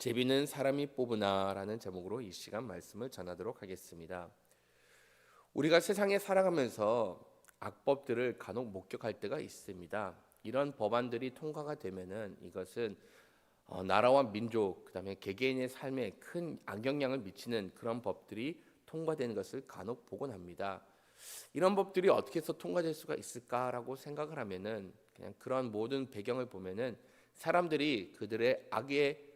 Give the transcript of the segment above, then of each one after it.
제비는 사람이 뽑으나라는 제목으로 이 시간 말씀을 전하도록 하겠습니다. 우리가 세상에 살아가면서 악법들을 간혹 목격할 때가 있습니다. 이런 법안들이 통과가 되면은 이것은 어, 나라와 민족 그다음에 개개인의 삶에 큰 악영향을 미치는 그런 법들이 통과되는 것을 간혹 보곤 합니다. 이런 법들이 어떻게 해서 통과될 수가 있을까라고 생각을 하면은 그냥 그런 모든 배경을 보면은 사람들이 그들의 악의 어,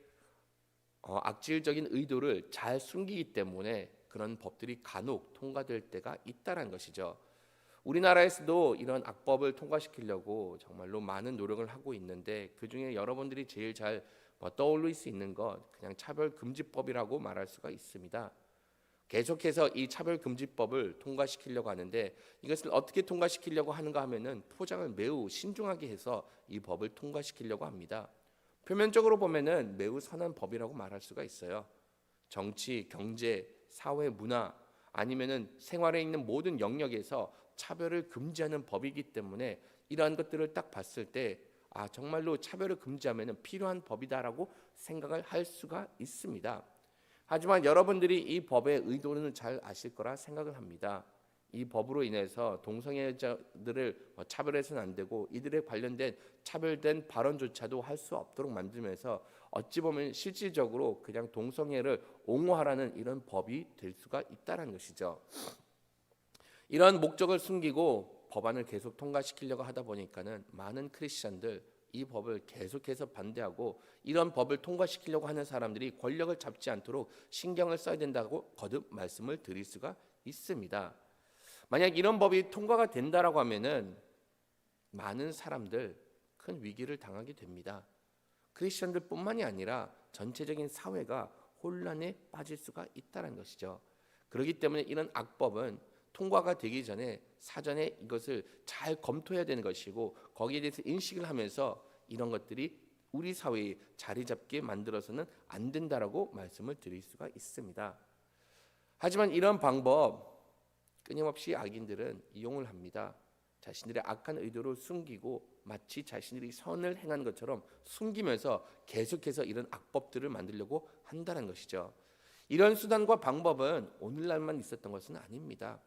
악질적인 의도를 잘 숨기기 때문에 그런 법들이 간혹 통과될 때가 있다라는 것이죠. 우리나라에서도 이런 악법을 통과시키려고 정말로 많은 노력을 하고 있는데 그 중에 여러분들이 제일 잘뭐 떠올릴 수 있는 것 그냥 차별금지법이라고 말할 수가 있습니다. 계속해서 이 차별금지법을 통과시키려고 하는데 이것을 어떻게 통과시키려고 하는가 하면은 포장을 매우 신중하게 해서 이 법을 통과시키려고 합니다. 표면적으로 보면은 매우 선한 법이라고 말할 수가 있어요. 정치, 경제, 사회, 문화 아니면은 생활에 있는 모든 영역에서 차별을 금지하는 법이기 때문에 이러한 것들을 딱 봤을 때 아, 정말로 차별을 금지하면은 필요한 법이다라고 생각을 할 수가 있습니다. 하지만 여러분들이 이 법의 의도는 잘 아실 거라 생각을 합니다. 이 법으로 인해서 동성애자들을 뭐 차별해서는 안 되고 이들에 관련된 차별된 발언조차도 할 수 없도록 만들면서 어찌 보면 실질적으로 그냥 동성애를 옹호하라는 이런 법이 될 수가 있다는 것이죠. 이런 목적을 숨기고 법안을 계속 통과시키려고 하다 보니까는 많은 크리스천들 이 법을 계속해서 반대하고 이런 법을 통과시키려고 하는 사람들이 권력을 잡지 않도록 신경을 써야 된다고 거듭 말씀을 드릴 수가 있습니다. 만약 이런 법이 통과가 된다라고 하면은 많은 사람들 큰 위기를 당하게 됩니다. 크리스천들뿐만이 아니라 전체적인 사회가 혼란에 빠질 수가 있다는 것이죠. 그렇기 때문에 이런 악법은 통과가 되기 전에 사전에 이것을 잘 검토해야 되는 것이고 거기에 대해서 인식을 하면서 이런 것들이 우리 사회에 자리 잡게 만들어서는 안 된다라고 말씀을 드릴 수가 있습니다. 하지만 이런 방법 끊임없이 악인들은 이용을 합니다. 자신들의 악한 의도를 숨기고 마치 자신들이 선을 행한 것처럼 숨기면서 계속해서 이런 악법들을 만들려고 한다는 것이죠. 이런 수단과 방법은 오늘날만 있었던 것은 아닙니다.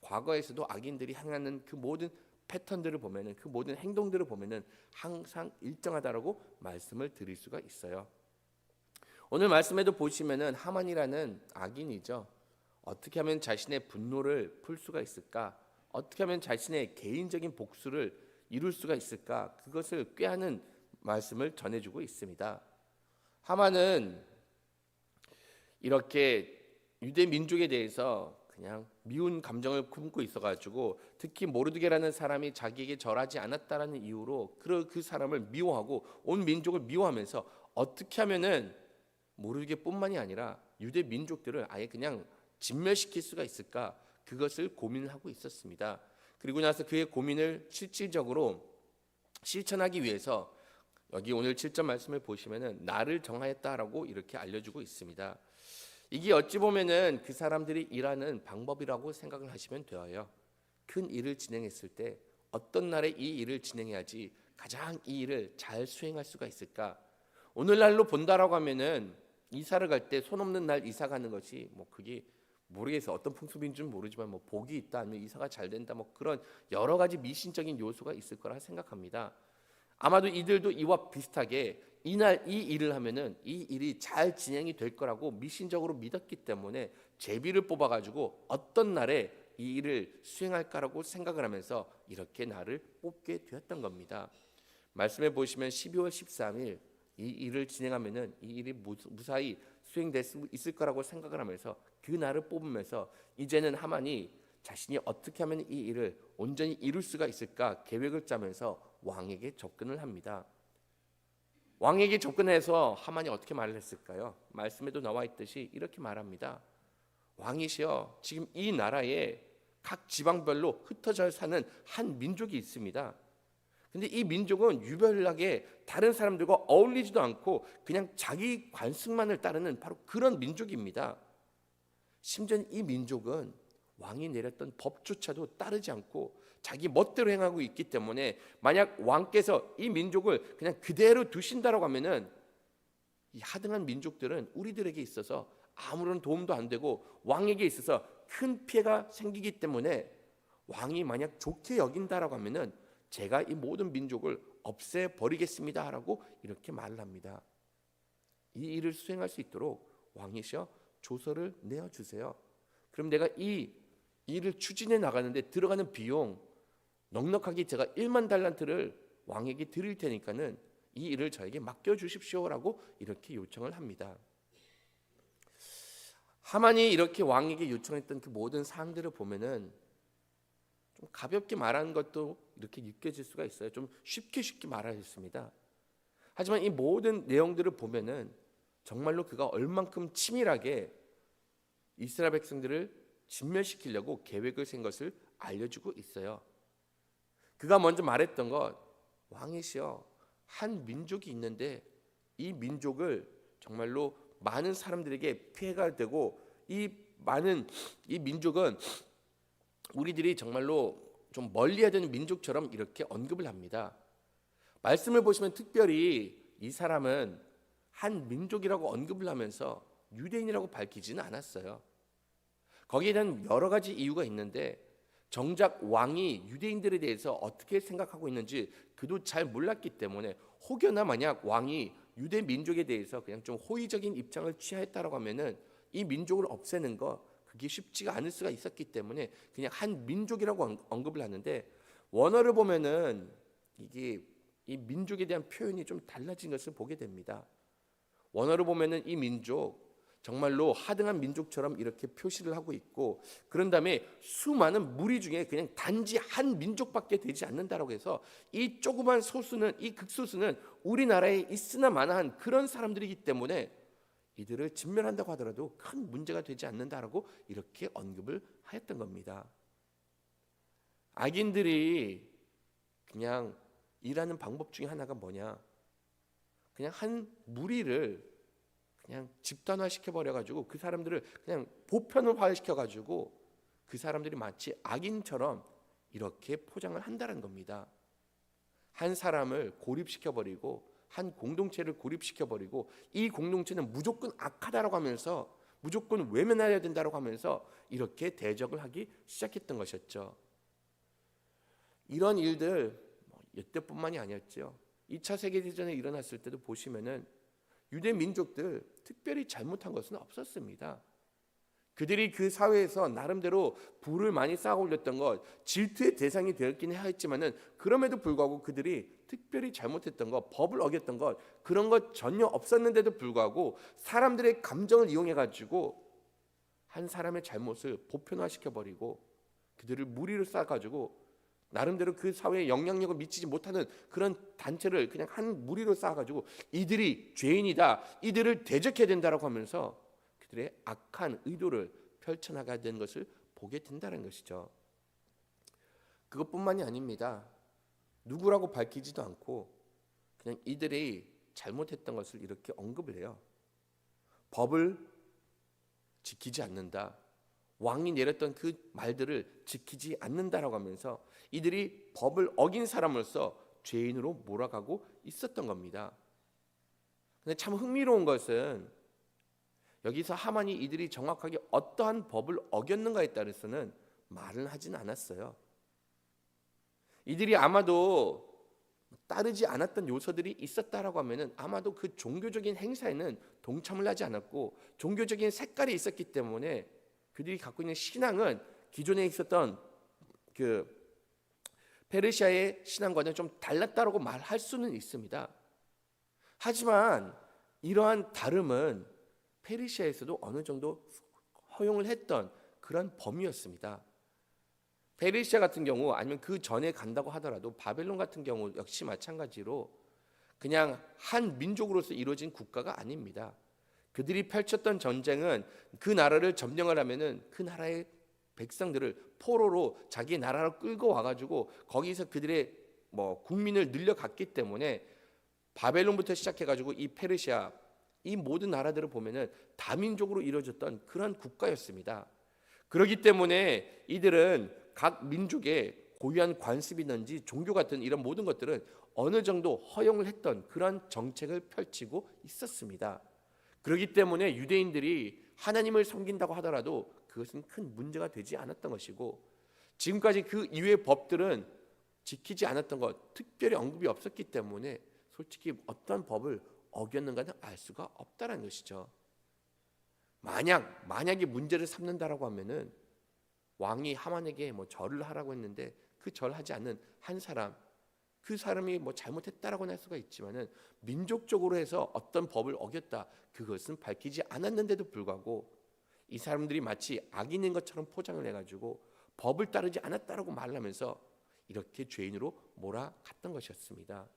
과거에서도 악인들이 행하는 그 모든 패턴들을 보면은 그 모든 행동들을 보면은 항상 일정하다라고 말씀을 드릴 수가 있어요. 오늘 말씀에도 보시면은 하만이라는 악인이죠. 어떻게 하면 자신의 분노를 풀 수가 있을까? 어떻게 하면 자신의 개인적인 복수를 이룰 수가 있을까? 그것을 꾀하는 말씀을 전해주고 있습니다. 하만은 이렇게 유대 민족에 대해서 그냥 미운 감정을 품고 있어가지고 특히 모르드게라는 사람이 자기에게 절하지 않았다라는 이유로 그, 그 사람을 미워하고 온 민족을 미워하면서 어떻게 하면은 모르드게뿐만이 아니라 유대 민족들을 아예 그냥 진멸시킬 수가 있을까 그것을 고민을 하고 있었습니다. 그리고 나서 그의 고민을 실질적으로 실천하기 위해서 여기 오늘 7절 말씀을 보시면은 나를 정하였다라고 이렇게 알려주고 있습니다. 이게 어찌 보면은 그 사람들이 일하는 방법이라고 생각을 하시면 되어요. 큰 일을 진행했을 때 어떤 날에 이 일을 진행해야지 가장 이 일을 잘 수행할 수가 있을까? 오늘날로 본다라고 하면은 이사를 갈 때 손 없는 날 이사 가는 것이 뭐 그게 모르겠어 어떤 풍습인지는 모르지만 뭐 복이 있다 아니면 이사가 잘 된다 뭐 그런 여러 가지 미신적인 요소가 있을 거라 생각합니다. 아마도 이들도 이와 비슷하게 이날 이 일을 하면은 이 일이 잘 진행이 될 거라고 미신적으로 믿었기 때문에 제비를 뽑아 가지고 어떤 날에 이 일을 수행할까라고 생각을 하면서 이렇게 나를 뽑게 되었던 겁니다. 말씀해 보시면 12월 13일 이 일을 진행하면은 이 일이 무사히 수행될 수 있을 거라고 생각을 하면서 그 날을 뽑으면서 이제는 하만이 자신이 어떻게 하면 이 일을 온전히 이룰 수가 있을까 계획을 짜면서 왕에게 접근을 합니다. 왕에게 접근해서 하만이 어떻게 말을 했을까요? 말씀에도 나와 있듯이 이렇게 말합니다. 왕이시여, 지금 이 나라에 각 지방별로 흩어져 사는 한 민족이 있습니다. 근데 이 민족은 유별나게 다른 사람들과 어울리지도 않고 그냥 자기 관습만을 따르는 바로 그런 민족입니다. 심지어 이 민족은 왕이 내렸던 법조차도 따르지 않고 자기 멋대로 행하고 있기 때문에 만약 왕께서 이 민족을 그냥 그대로 두신다라고 하면은 이 하등한 민족들은 우리들에게 있어서 아무런 도움도 안 되고 왕에게 있어서 큰 피해가 생기기 때문에 왕이 만약 좋게 여긴다라고 하면은 제가 이 모든 민족을 없애 버리겠습니다라고 이렇게 말을 합니다. 이 일을 수행할 수 있도록 왕이셔 조서를 내어 주세요. 그럼 내가 이 일을 추진해 나가는데 들어가는 비용 넉넉하게 제가 1만 달란트를 왕에게 드릴 테니까는 이 일을 저에게 맡겨 주십시오라고 이렇게 요청을 합니다. 하만이 이렇게 왕에게 요청했던 그 모든 사항들을 보면은 좀 가볍게 말하는 것도 이렇게 느껴질 수가 있어요. 좀 쉽게 쉽게 말하였습니다. 하지만 이 모든 내용들을 보면은 정말로 그가 얼만큼 치밀하게 이스라엘 백성들을 진멸시키려고 계획을 세운 것을 알려주고 있어요. 그가 먼저 말했던 것 왕이시여 한 민족이 있는데 이 민족을 정말로 많은 사람들에게 피해가 되고 이 많은 이 민족은 우리들이 정말로 좀 멀리해야 되는 민족처럼 이렇게 언급을 합니다. 말씀을 보시면 특별히 이 사람은 한 민족이라고 언급을 하면서 유대인이라고 밝히지는 않았어요. 거기에 대한 여러 가지 이유가 있는데 정작 왕이 유대인들에 대해서 어떻게 생각하고 있는지 그도 잘 몰랐기 때문에 혹여나 만약 왕이 유대 민족에 대해서 그냥 좀 호의적인 입장을 취하였다라고 하면은 이 민족을 없애는 거 그게 쉽지가 않을 수가 있었기 때문에 그냥 한 민족이라고 언- 언급을 하는데 원어를 보면은 이게 이 민족에 대한 표현이 좀 달라진 것을 보게 됩니다. 원어를 보면은 이 민족 정말로 하등한 민족처럼 이렇게 표시를 하고 있고 그런 다음에 수많은 무리 중에 그냥 단지 한 민족밖에 되지 않는다라고 해서 이 조그만 소수는 이 극소수는 우리나라에 있으나 마나한 그런 사람들이기 때문에 이들을 진멸한다고 하더라도 큰 문제가 되지 않는다라고 이렇게 언급을 하였던 겁니다. 악인들이 그냥 일하는 방법 중에 하나가 뭐냐? 그냥 한 무리를 그냥 집단화 시켜 버려 가지고 그 사람들을 그냥 보편화 시켜 가지고 그 사람들이 마치 악인처럼 이렇게 포장을 한다는 겁니다. 한 사람을 고립시켜 버리고 한 공동체를 고립시켜 버리고 이 공동체는 무조건 악하다라고 하면서 무조건 외면해야 된다라고 하면서 이렇게 대적을 하기 시작했던 것이었죠. 이런 일들 뭐 이때뿐만이 아니었죠. 2차 세계 대전에 일어났을 때도 보시면은 유대 민족들 특별히 잘못한 것은 없었습니다. 그들이 그 사회에서 나름대로 부를 많이 쌓아 올렸던 것 질투의 대상이 되었긴 하였지만은 그럼에도 불구하고 그들이 특별히 잘못했던 것 법을 어겼던 것 그런 것 전혀 없었는데도 불구하고 사람들의 감정을 이용해 가지고 한 사람의 잘못을 보편화시켜 버리고 그들을 무리를 쌓아 가지고 나름대로 그 사회에 영향력을 미치지 못하는 그런 단체를 그냥 한 무리로 쌓아가지고 이들이 죄인이다, 이들을 대적해야 된다라고 하면서 그들의 악한 의도를 펼쳐나가야 되는 것을 보게 된다는 것이죠. 그것뿐만이 아닙니다. 누구라고 밝히지도 않고 그냥 이들이 잘못했던 것을 이렇게 언급을 해요. 법을 지키지 않는다. 왕이 내렸던 그 말들을 지키지 않는다라고 하면서 이들이 법을 어긴 사람으로서 죄인으로 몰아가고 있었던 겁니다. 근데 참 흥미로운 것은 여기서 하만이 이들이 정확하게 어떠한 법을 어겼는가에 따라서는 말을 하진 않았어요. 이들이 아마도 따르지 않았던 요소들이 있었다라고 하면은 아마도 그 종교적인 행사에는 동참을 하지 않았고 종교적인 색깔이 있었기 때문에 그들이 갖고 있는 신앙은 기존에 있었던 그 페르시아의 신앙과는 좀 달랐다라고 말할 수는 있습니다. 하지만 이러한 다름은 페르시아에서도 어느 정도 허용을 했던 그런 범위였습니다. 페르시아 같은 경우 아니면 그 전에 간다고 하더라도 바벨론 같은 경우 역시 마찬가지로 그냥 한 민족으로서 이루어진 국가가 아닙니다. 그들이 펼쳤던 전쟁은 그 나라를 점령을 하면은 그 나라의 백성들을 포로로 자기 나라로 끌고 와가지고 거기서 그들의 뭐 국민을 늘려갔기 때문에 바벨론부터 시작해가지고 이 페르시아 이 모든 나라들을 보면은 다민족으로 이루어졌던 그런 국가였습니다. 그렇기 때문에 이들은 각 민족의 고유한 관습이든지 종교 같은 이런 모든 것들은 어느 정도 허용을 했던 그런 정책을 펼치고 있었습니다. 그렇기 때문에 유대인들이 하나님을 섬긴다고 하더라도 그것은 큰 문제가 되지 않았던 것이고 지금까지 그 이외의 법들은 지키지 않았던 것 특별히 언급이 없었기 때문에 솔직히 어떤 법을 어겼는가는 알 수가 없다는 것이죠. 만약 만약에 문제를 삼는다라고 하면은 왕이 하만에게 뭐 절을 하라고 했는데 그 절하지 않는 한 사람 그 사람이 뭐 잘못했다라고는 할 수가 있지만은 민족적으로 해서 어떤 법을 어겼다 그것은 밝히지 않았는데도 불구하고 이 사람들이 마치 악인인 것처럼 포장을 해가지고 법을 따르지 않았다라고 말하면서 이렇게 죄인으로 몰아갔던 것이었습니다.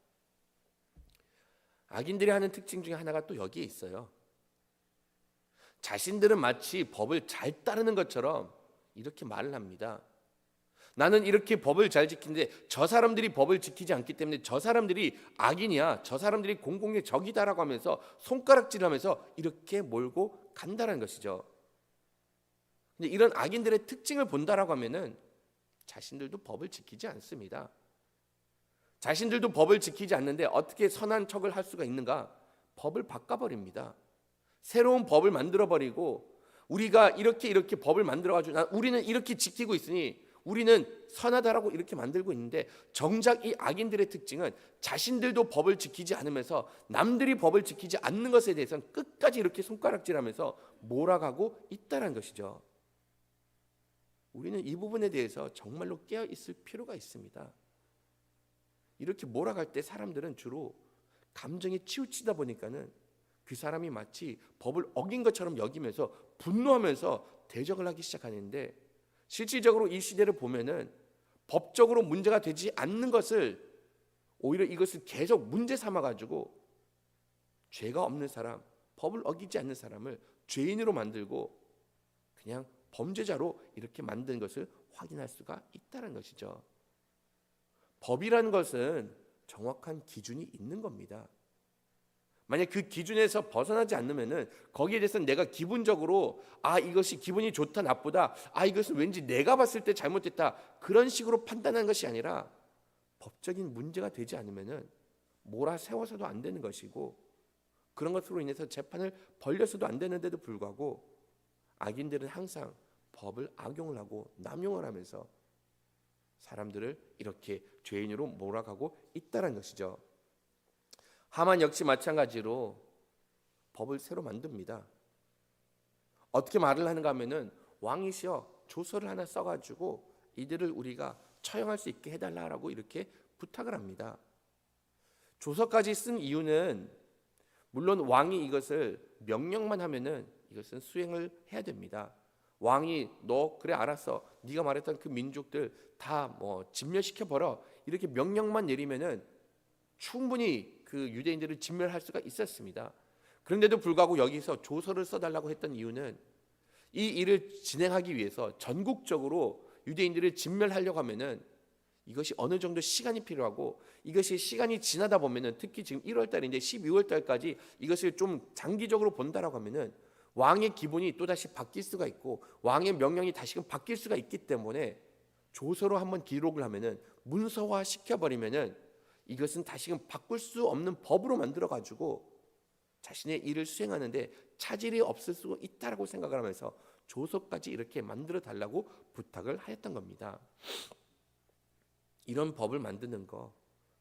악인들이 하는 특징 중에 하나가 또 여기에 있어요. 자신들은 마치 법을 잘 따르는 것처럼 이렇게 말을 합니다. 나는 이렇게 법을 잘 지키는데 저 사람들이 법을 지키지 않기 때문에 저 사람들이 악인이야. 저 사람들이 공공의 적이다라고 하면서 손가락질하면서 이렇게 몰고 간다는 것이죠. 근데 이런 악인들의 특징을 본다라고 하면은 자신들도 법을 지키지 않습니다. 자신들도 법을 지키지 않는데 어떻게 선한 척을 할 수가 있는가? 법을 바꿔버립니다. 새로운 법을 만들어 버리고 우리가 이렇게 이렇게 법을 만들어 가지고 우리는 이렇게 지키고 있으니 우리는 선하다라고 이렇게 만들고 있는데 정작 이 악인들의 특징은 자신들도 법을 지키지 않으면서 남들이 법을 지키지 않는 것에 대해서는 끝까지 이렇게 손가락질하면서 몰아가고 있다는 것이죠. 우리는 이 부분에 대해서 정말로 깨어 있을 필요가 있습니다. 이렇게 몰아갈 때 사람들은 주로 감정이 치우치다 보니까는 그 사람이 마치 법을 어긴 것처럼 여기면서 분노하면서 대적을 하기 시작하는데 실질적으로 이 시대를 보면은 법적으로 문제가 되지 않는 것을 오히려 이것을 계속 문제 삼아 가지고 죄가 없는 사람, 법을 어기지 않는 사람을 죄인으로 만들고 그냥 범죄자로 이렇게 만든 것을 확인할 수가 있다는 것이죠. 법이라는 것은 정확한 기준이 있는 겁니다. 만약 그 기준에서 벗어나지 않으면은 거기에 대해서 내가 기분적으로 아 이것이 기분이 좋다 나쁘다 아 이것은 왠지 내가 봤을 때 잘못됐다 그런 식으로 판단하는 것이 아니라 법적인 문제가 되지 않으면은 몰아 세워서도 안 되는 것이고 그런 것으로 인해서 재판을 벌려서도 안 되는데도 불구하고 악인들은 항상 법을 악용을 하고 남용을 하면서 사람들을 이렇게 죄인으로 몰아가고 있다는 것이죠. 하만 역시 마찬가지로 법을 새로 만듭니다. 어떻게 말을 하는가 하면은 왕이시여 조서를 하나 써가지고 이들을 우리가 처형할 수 있게 해달라라고 이렇게 부탁을 합니다. 조서까지 쓴 이유는 물론 왕이 이것을 명령만 하면은 이것은 수행을 해야 됩니다. 왕이 너 그래 알았어 네가 말했던 그 민족들 다 뭐 진멸시켜 버려 이렇게 명령만 내리면은 충분히 그 유대인들을 진멸할 수가 있었습니다. 그런데도 불구하고 여기서 조서를 써달라고 했던 이유는 이 일을 진행하기 위해서 전국적으로 유대인들을 진멸하려고 하면은 이것이 어느 정도 시간이 필요하고 이것이 시간이 지나다 보면은 특히 지금 1월 달인데 12월 달까지 이것을 좀 장기적으로 본다라고 하면은 왕의 기분이 또다시 바뀔 수가 있고 왕의 명령이 다시금 바뀔 수가 있기 때문에 조서로 한번 기록을 하면은 문서화 시켜 버리면은 이것은 다시금 바꿀 수 없는 법으로 만들어 가지고 자신의 일을 수행하는데 차질이 없을 수 있다라고 생각을 하면서 조서까지 이렇게 만들어 달라고 부탁을 하였던 겁니다. 이런 법을 만드는 거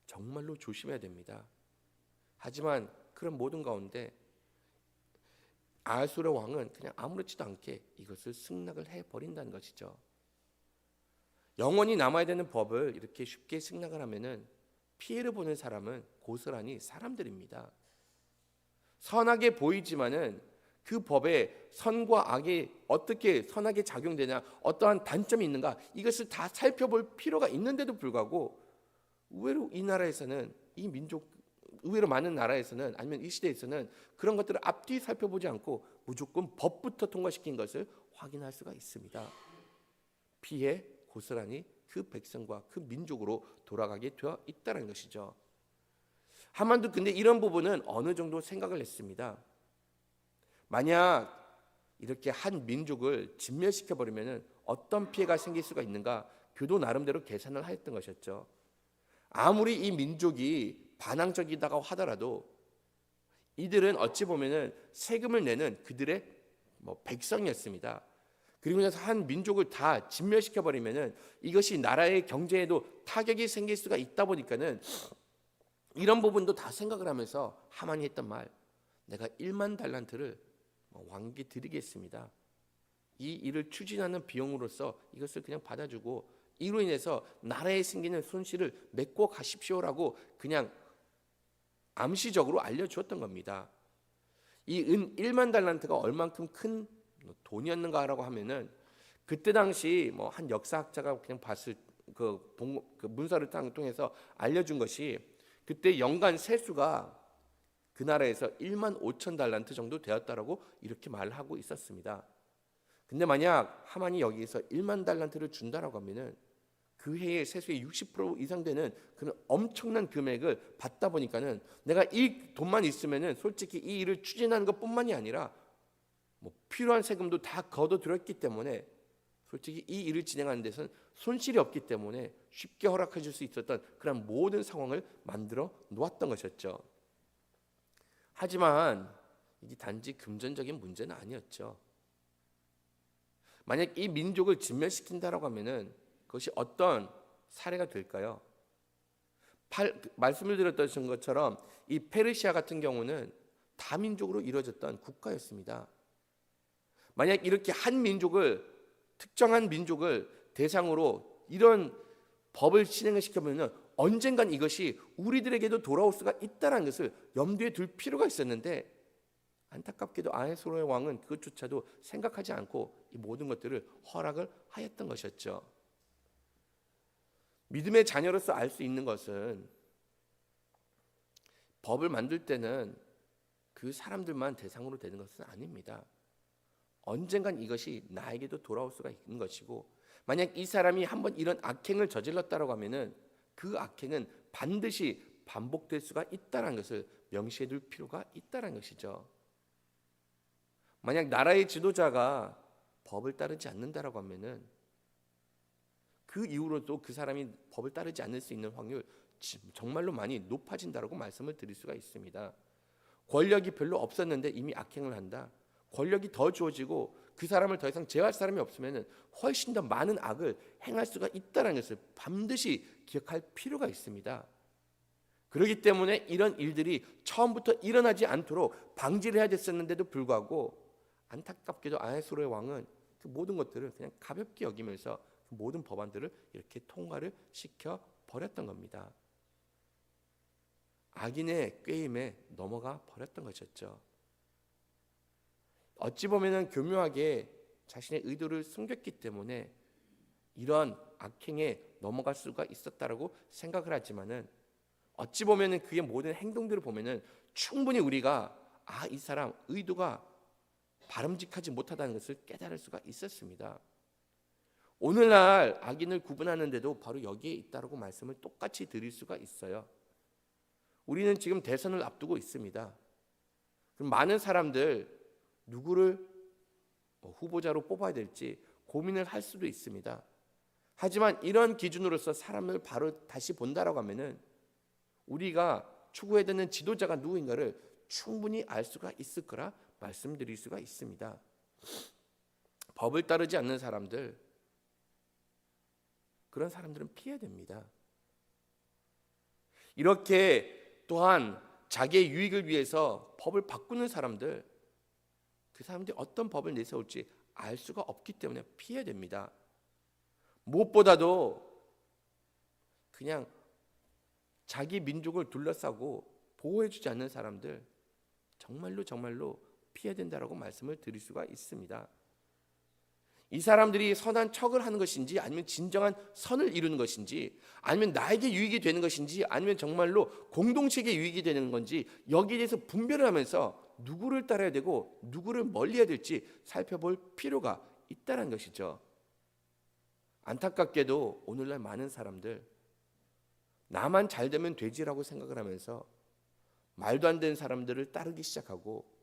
정말로 조심해야 됩니다. 하지만 그런 모든 가운데 아수르 왕은 그냥 아무렇지도 않게 이것을 승낙을 해 버린다는 것이죠. 영원히 남아야 되는 법을 이렇게 쉽게 승낙을 하면은 피해를 보는 사람은 고스란히 사람들입니다. 선하게 보이지만은 그 법에 선과 악이 어떻게 선하게 작용되냐, 어떠한 단점이 있는가 이것을 다 살펴볼 필요가 있는데도 불구하고 의외로 이 나라에서는 이 민족 의외로 많은 나라에서는 아니면 이 시대에서는 그런 것들을 앞뒤 살펴보지 않고 무조건 법부터 통과시킨 것을 확인할 수가 있습니다. 피해 고스란히 그 백성과 그 민족으로 돌아가게 되어 있다는 것이죠. 하만도 근데 이런 부분은 어느 정도 생각을 했습니다. 만약 이렇게 한 민족을 진멸시켜 버리면은 어떤 피해가 생길 수가 있는가 그도 나름대로 계산을 하였던 것이었죠. 아무리 이 민족이 반항적이다고 하더라도 이들은 어찌 보면은 세금을 내는 그들의 뭐 백성이었습니다. 그리고 나서 한 민족을 다 진멸시켜 버리면은 이것이 나라의 경제에도 타격이 생길 수가 있다 보니까는 이런 부분도 다 생각을 하면서 하만이 했던 말 내가 1만 달란트를 뭐 왕께 드리겠습니다. 이 일을 추진하는 비용으로서 이것을 그냥 받아주고 이로 인해서 나라에 생기는 손실을 메꿔 가십시오라고 그냥 암시적으로 알려주었던 겁니다. 이 은 1만 달란트가 얼만큼 큰 돈이었는가라고 하면은 그때 당시 뭐 한 역사학자가 그냥 봤을 그, 본, 그 문서를 통해서 알려준 것이 그때 연간 세수가 그 나라에서 1만 5천 달란트 정도 되었다라고 이렇게 말하고 있었습니다. 근데 만약 하만이 여기에서 1만 달란트를 준다라고 하면은 그 해의 세수의 60% 이상 되는 그런 엄청난 금액을 받다 보니까는 내가 이 돈만 있으면은 솔직히 이 일을 추진하는 것뿐만이 아니라 뭐 필요한 세금도 다 걷어들였기 때문에 솔직히 이 일을 진행하는 데서는 손실이 없기 때문에 쉽게 허락해 줄 수 있었던 그런 모든 상황을 만들어 놓았던 것이었죠. 하지만 이게 단지 금전적인 문제는 아니었죠. 만약 이 민족을 진멸시킨다라고 하면은 그것이 어떤 사례가 될까요? 팔, 말씀을 드렸던 것처럼 이 페르시아 같은 경우는 다민족으로 이루어졌던 국가였습니다. 만약 이렇게 한 민족을 특정한 민족을 대상으로 이런 법을 진행을 시켜보면 언젠간 이것이 우리들에게도 돌아올 수가 있다는 것을 염두에 둘 필요가 있었는데 안타깝게도 아해소로의 왕은 그것조차도 생각하지 않고 이 모든 것들을 허락을 하였던 것이었죠. 믿음의 자녀로서 알 수 있는 것은 법을 만들 때는 그 사람들만 대상으로 되는 것은 아닙니다. 언젠간 이것이 나에게도 돌아올 수가 있는 것이고 만약 이 사람이 한번 이런 악행을 저질렀다고 하면은 그 악행은 반드시 반복될 수가 있다는 것을 명시해 둘 필요가 있다는 것이죠. 만약 나라의 지도자가 법을 따르지 않는다라고 하면은 그 이후로도 그 사람이 법을 따르지 않을 수 있는 확률 정말로 많이 높아진다라고 말씀을 드릴 수가 있습니다. 권력이 별로 없었는데 이미 악행을 한다. 권력이 더 주어지고 그 사람을 더 이상 제어할 사람이 없으면 훨씬 더 많은 악을 행할 수가 있다는 것을 반드시 기억할 필요가 있습니다. 그렇기 때문에 이런 일들이 처음부터 일어나지 않도록 방지를 해야 됐었는데도 불구하고 안타깝게도 아해소로의 왕은 그 모든 것들을 그냥 가볍게 여기면서 그 모든 법안들을 이렇게 통과를 시켜 버렸던 겁니다. 악인의 꾀임에 넘어가 버렸던 것이었죠. 어찌 보면은 교묘하게 자신의 의도를 숨겼기 때문에 이런 악행에 넘어갈 수가 있었다라고 생각을 하지만은 어찌 보면은 그의 모든 행동들을 보면은 충분히 우리가 아 이 사람 의도가 바람직하지 못하다는 것을 깨달을 수가 있었습니다. 오늘날 악인을 구분하는데도 바로 여기에 있다라고 말씀을 똑같이 드릴 수가 있어요. 우리는 지금 대선을 앞두고 있습니다. 그럼 많은 사람들 누구를 뭐 후보자로 뽑아야 될지 고민을 할 수도 있습니다. 하지만 이런 기준으로서 사람을 바로 다시 본다라고 하면은 우리가 추구해야 되는 지도자가 누구인가를 충분히 알 수가 있을 거라 말씀드릴 수가 있습니다. 법을 따르지 않는 사람들 그런 사람들은 피해야 됩니다. 이렇게 또한 자기의 유익을 위해서 법을 바꾸는 사람들 그 사람들이 어떤 법을 내세울지 알 수가 없기 때문에 피해야 됩니다. 무엇보다도 그냥 자기 민족을 둘러싸고 보호해주지 않는 사람들 정말로 정말로 피해야 된다라고 말씀을 드릴 수가 있습니다. 이 사람들이 선한 척을 하는 것인지 아니면 진정한 선을 이루는 것인지 아니면 나에게 유익이 되는 것인지 아니면 정말로 공동체에게 유익이 되는 건지 여기에 대해서 분별을 하면서 누구를 따라야 되고 누구를 멀리해야 될지 살펴볼 필요가 있다는 것이죠. 안타깝게도 오늘날 많은 사람들 나만 잘 되면 되지라고 생각을 하면서 말도 안 되는 사람들을 따르기 시작하고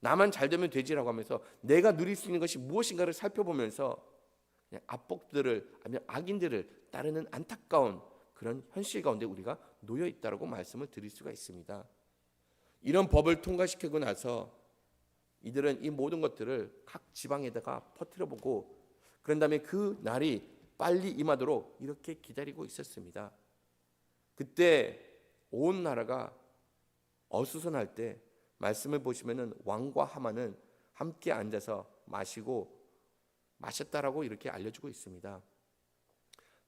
나만 잘 되면 되지라고 하면서 내가 누릴 수 있는 것이 무엇인가를 살펴보면서 압복들을 아니면 악인들을 따르는 안타까운 그런 현실 가운데 우리가 놓여 있다라고 말씀을 드릴 수가 있습니다. 이런 법을 통과시키고 나서 이들은 이 모든 것들을 각 지방에다가 퍼뜨려 보고 그런 다음에 그 날이 빨리 임하도록 이렇게 기다리고 있었습니다. 그때 온 나라가 어수선할 때 말씀을 보시면은 왕과 하만은 함께 앉아서 마시고 마셨다라고 이렇게 알려주고 있습니다.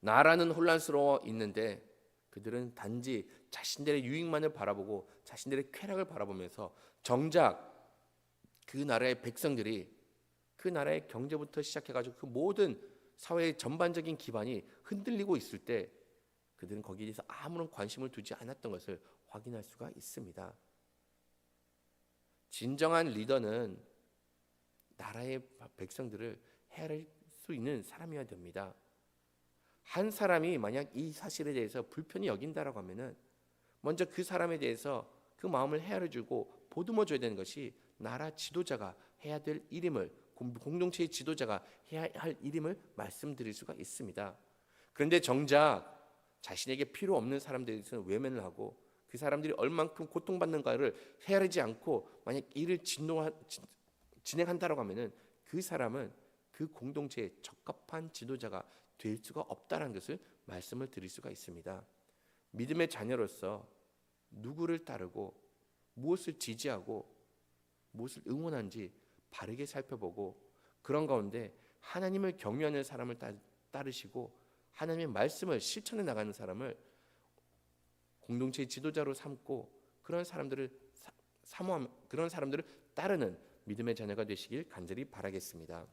나라는 혼란스러워 있는데 그들은 단지 자신들의 유익만을 바라보고 자신들의 쾌락을 바라보면서 정작 그 나라의 백성들이 그 나라의 경제부터 시작해가지고 그 모든 사회의 전반적인 기반이 흔들리고 있을 때 그들은 거기에 대해서 아무런 관심을 두지 않았던 것을 확인할 수가 있습니다. 진정한 리더는 나라의 백성들을 헤아릴 수 있는 사람이어야 됩니다. 한 사람이 만약 이 사실에 대해서 불편히 여긴다라고 하면은 먼저 그 사람에 대해서 그 마음을 헤아려 주고 보듬어 줘야 되는 것이 나라 지도자가 해야 될 일임을 공- 공동체의 지도자가 해야 할 일임을 말씀드릴 수가 있습니다. 그런데 정작 자신에게 필요 없는 사람들에 대해서는 외면을 하고 그 사람들이 얼만큼 고통받는가를 헤아리지 않고 만약 일을 진노하, 진- 진행한다라고 하면은 그 사람은 그 공동체에 적합한 지도자가 될 수가 없다는 것을 말씀을 드릴 수가 있습니다. 믿음의 자녀로서 누구를 따르고 무엇을 지지하고 무엇을 응원한지 바르게 살펴보고 그런 가운데 하나님을 경외하는 사람을 따, 따르시고 하나님의 말씀을 실천해 나가는 사람을 공동체의 지도자로 삼고 그런 사람들을 사- 사모함 그런 사람들을 따르는 믿음의 자녀가 되시길 간절히 바라겠습니다.